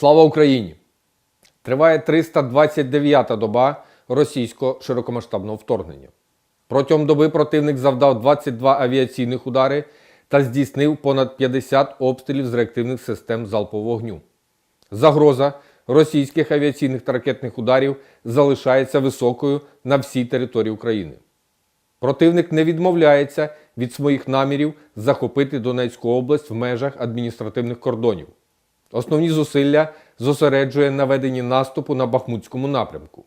Слава Україні! Триває 329-та доба російського широкомасштабного вторгнення. Протягом доби противник завдав 22 авіаційних удари та здійснив понад 50 обстрілів з реактивних систем залпового вогню. Загроза російських авіаційних та ракетних ударів залишається високою на всій території України. Противник не відмовляється від своїх намірів захопити Донецьку область в межах адміністративних кордонів. Основні зусилля зосереджує на веденні наступу на Бахмутському напрямку.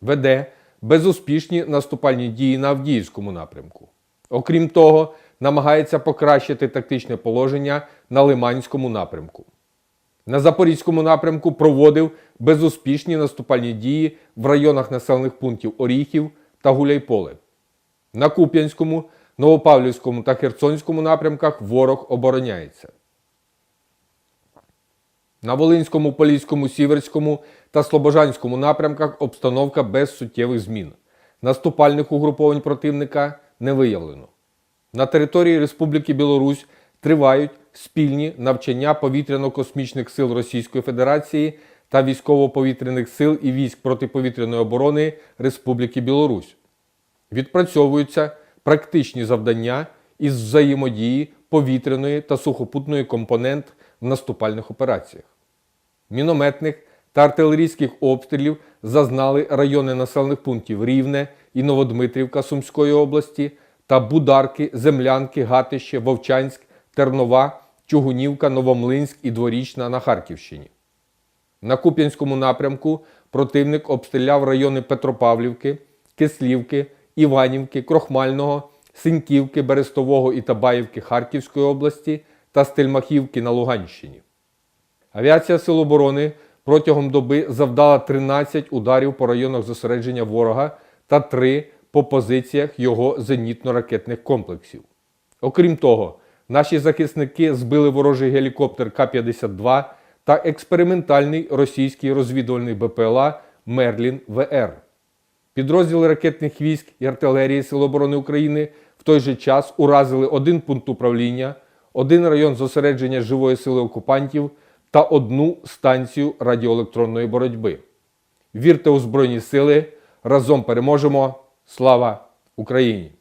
Веде безуспішні наступальні дії на Авдіївському напрямку. Окрім того, намагається покращити тактичне положення на Лиманському напрямку. На Запорізькому напрямку проводив безуспішні наступальні дії в районах населених пунктів Оріхів та Гуляйполе. На Куп'янському, Новопавлівському та Херсонському напрямках ворог обороняється. На Волинському, Поліському, Сіверському та Слобожанському напрямках обстановка без суттєвих змін. Наступальних угруповань противника не виявлено. На території Республіки Білорусь тривають спільні навчання повітряно-космічних сил Російської Федерації та військово-повітряних сил і військ протиповітряної оборони Республіки Білорусь. Відпрацьовуються практичні завдання із взаємодії повітряної та сухопутної компонент в наступальних операціях. Мінометних та артилерійських обстрілів зазнали райони населених пунктів Рівне і Новодмитрівка Сумської області та Бударки, Землянки, Гатище, Вовчанськ, Тернова, Чугунівка, Новомлинськ і Дворічна на Харківщині. На Куп'янському напрямку противник обстріляв райони Петропавлівки, Кислівки, Іванівки, Крохмального, Синьківки, Берестового і Табаївки Харківської області та Стельмахівки на Луганщині. Авіація Сил оборони протягом доби завдала 13 ударів по районах зосередження ворога та 3 по позиціях його зенітно-ракетних комплексів. Окрім того, наші захисники збили ворожий гелікоптер К-52 та експериментальний російський розвідувальний БПЛА Мерлін ВР. Підрозділи ракетних військ і артилерії Сил оборони України в той же час уразили один пункт управління, один район зосередження живої сили окупантів та одну станцію радіоелектронної боротьби. Вірте у Збройні Сили! Разом переможемо! Слава Україні!